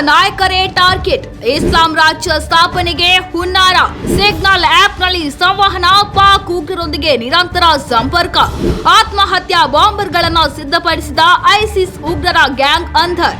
ನಾಯಕರೇ ಟಾರ್ಗೆಟ್. ಇಸ್ಲಾಂ ರಾಜ್ಯ ಸ್ಥಾಪನೆಗೆ ಹುನ್ನಾರ. ಸಿಗ್ನಲ್ ಆಪ್ನಲ್ಲಿ ಸಂವಹನ, ಪಾಕ್ ಉಗ್ರರೊಂದಿಗೆ ನಿರಂತರ ಸಂಪರ್ಕ. ಆತ್ಮಹತ್ಯಾ ಬಾಂಬರ್ಗಳನ್ನು ಸಿದ್ಧಪಡಿಸಿದ ಐಸಿಸ್ ಉಗ್ರರ ಗ್ಯಾಂಗ್ ಅಂಧರ್.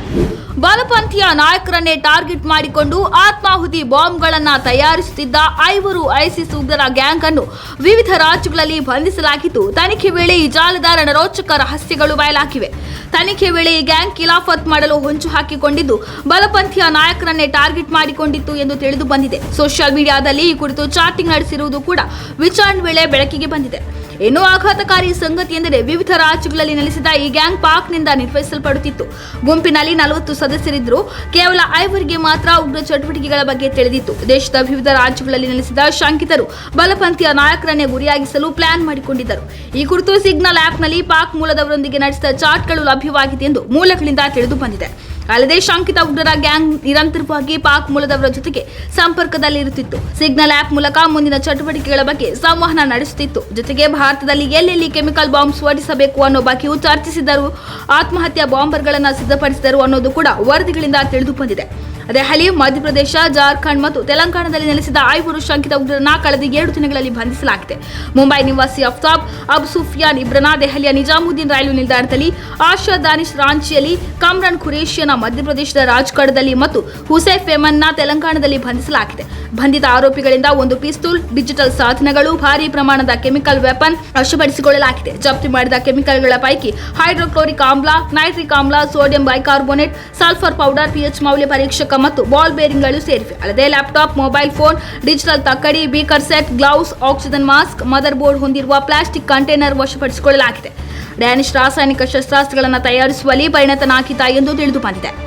ಬಲಪಂಥೀಯ ನಾಯಕರನ್ನೇ ಟಾರ್ಗೆಟ್ ಮಾಡಿಕೊಂಡು ಆತ್ಮಾಹುತಿ ಬಾಂಬ್ಗಳನ್ನ ತಯಾರಿಸುತ್ತಿದ್ದ ಐವರು ಐಸಿಸ್ ಉಗ್ರರ ಗ್ಯಾಂಗ್ ಅನ್ನು ವಿವಿಧ ರಾಜ್ಯಗಳಲ್ಲಿ ಬಂಧಿಸಲಾಗಿದ್ದು, ತನಿಖೆ ವೇಳೆ ಈ ಜಾಲದ ರೋಚಕ ರಹಸ್ಯಗಳು ಬಯಲಾಗಿವೆ. ತನಿಖೆ ವೇಳೆ ಈ ಗ್ಯಾಂಗ್ ಖಿಲಾಫತ್ ಮಾಡಲು ಹೊಂಚು ಹಾಕಿಕೊಂಡಿದ್ದು ಬಲಪಂಥೀಯ ನಾಯಕರನ್ನೇ ಟಾರ್ಗೆಟ್ ಮಾಡಿಕೊಂಡಿತ್ತು ಎಂದು ತಿಳಿದು ಬಂದಿದೆ. ಸೋಷಿಯಲ್ ಮೀಡಿಯಾದಲ್ಲಿ ಈ ಕುರಿತು ಚಾಟಿಂಗ್ ನಡೆಸಿರುವುದು ಕೂಡ ವಿಚಾರಣೆ ವೇಳೆ ಬೆಳಕಿಗೆ ಬಂದಿದೆ. ಇನ್ನು ಆಘಾತಕಾರಿ ಸಂಗತಿ ಎಂದರೆ ವಿವಿಧ ರಾಜ್ಯಗಳಲ್ಲಿ ನೆಲೆಸಿದ ಈ ಗ್ಯಾಂಗ್ ಪಾಕ್ನಿಂದ ನಿರ್ವಹಿಸಲ್ಪಡುತ್ತಿತ್ತು. ಗುಂಪಿನಲ್ಲಿ ನಲವತ್ತು ಸದಸ್ಯರಿದ್ದರು ಕೇವಲ ಐವರಿಗೆ ಮಾತ್ರ ಉಗ್ರ ಚಟುವಟಿಕೆಗಳ ಬಗ್ಗೆ ತಿಳಿದಿತ್ತು. ದೇಶದ ವಿವಿಧ ರಾಜ್ಯಗಳಲ್ಲಿ ನೆಲೆಸಿದ ಶಂಕಿತರು ಬಲಪಂಥೀಯ ನಾಯಕರನ್ನೇ ಗುರಿಯಾಗಿಸಲು ಪ್ಲಾನ್ ಮಾಡಿಕೊಂಡಿದ್ದರು. ಈ ಕುರಿತು ಸಿಗ್ನಲ್ ಆಪ್ನಲ್ಲಿ ಪಾಕ್ ಮೂಲದವರೊಂದಿಗೆ ನಡೆಸಿದ ಚಾಟ್ಗಳು ಲಭ್ಯವಾಗಿದೆ ಎಂದು ಮೂಲಗಳಿಂದ ತಿಳಿದು ಬಂದಿದೆ. ಅಲ್ಲದೆ ಶಂಕಿತ ಉಗ್ರರ ಗ್ಯಾಂಗ್ ನಿರಂತರವಾಗಿ ಪಾಕ್ ಮೂಲದವರ ಜೊತೆಗೆ ಸಂಪರ್ಕದಲ್ಲಿರುತ್ತಿತ್ತು. ಸಿಗ್ನಲ್ ಆಪ್ ಮೂಲಕ ಮುಂದಿನ ಚಟುವಟಿಕೆಗಳ ಬಗ್ಗೆ ಸಂವಹನ ನಡೆಸುತ್ತಿತ್ತು. ಜೊತೆಗೆ ಭಾರತದಲ್ಲಿ ಎಲ್ಲೆಲ್ಲಿ ಕೆಮಿಕಲ್ ಬಾಂಬ್ ಸ್ಫೋಟಿಸಬೇಕು ಅನ್ನೋ ಬಗ್ಗೆಯೂ ಚರ್ಚಿಸಿದರು ಆತ್ಮಹತ್ಯಾ ಬಾಂಬರ್ಗಳನ್ನು ಸಿದ್ಧಪಡಿಸಿದರು ಅನ್ನೋದು ಕೂಡ ವರದಿಗಳಿಂದ ತಿಳಿದು ಬಂದಿದೆ ದೆಹಲಿ ಮಧ್ಯಪ್ರದೇಶ, ಜಾರ್ಖಂಡ್ ಮತ್ತು ತೆಲಂಗಾಣದಲ್ಲಿ ನೆಲೆಸಿದ ಐವರು ಶಂಕಿತ ಉಗ್ರರನ್ನ ಕಳೆದ ಎರಡು ದಿನಗಳಲ್ಲಿ ಬಂಧಿಸಲಾಗಿದೆ. ಮುಂಬೈ ನಿವಾಸಿ ಅಫ್ತಾಬ್ ಅಬ್ ಸುಫಿಯಾನ್ ಇಬ್ರನ್ನ ದೆಹಲಿಯ ನಿಜಾಮುದ್ದೀನ್ ರೈಲು ನಿಲ್ದಾಣದಲ್ಲಿ ಆಶಾ ದಾನಿಶ್ ರಾಂಚಿಯಲ್ಲಿ ಕಮ್ರನ್ ಮಧ್ಯಪ್ರದೇಶದ ರಾಜ್ಗಢದಲ್ಲಿ ಮತ್ತು ಹುಸೈಫ್ ಎಮನ್ನ ತೆಲಂಗಾಣದಲ್ಲಿ ಬಂಧಿಸಲಾಗಿದೆ. ಬಂಧಿತ ಆರೋಪಿಗಳಿಂದ ಒಂದು ಪಿಸ್ತೂಲ್, ಡಿಜಿಟಲ್ ಸಾಧನಗಳು, ಭಾರಿ ಪ್ರಮಾಣದ ಕೆಮಿಕಲ್ ವೆಪನ್ ವಶಪಡಿಸಿಕೊಳ್ಳಲಾಗಿದೆ. ಜಪ್ತಿ ಮಾಡಿದ ಕೆಮಿಕಲ್ಗಳ ಪೈಕಿ ಹೈಡ್ರೋಕ್ಲೋರಿಕ್ ಆಮ್ಲ, ನೈಟ್ರಿಕ್ ಆಮ್ಲ, sodium bicarbonate, sulphur powder, pH ಮೌಲ್ಯ ಪರೀಕ್ಷಕ ಮತ್ತು ಬಾಲ್ ಬೇರಿಂಗ್ಗಳು ಸೇರಿವೆ. ಅಲ್ಲದೆ ಲ್ಯಾಪ್ಟಾಪ್, ಮೊಬೈಲ್ ಫೋನ್, ಡಿಜಿಟಲ್ ತಕ್ಕಡಿ, beaker set, gloves, oxygen mask motherboard ಹೊಂದಿರುವ ಪ್ಲಾಸ್ಟಿಕ್ ಕಂಟೈನರ್ ವಶಪಡಿಸಿಕೊಳ್ಳಲಾಗಿದೆ. ಡ್ಯಾನಿಶ್ ರಾಸಾಯನಿಕ ಶಸ್ತ್ರಾಸ್ತ್ರಗಳನ್ನು ತಯಾರಿಸುವಲ್ಲಿ ಪರಿಣತನಾಗಿದ್ದ ಎಂದು ತಿಳಿದು ಬಂದಿದೆ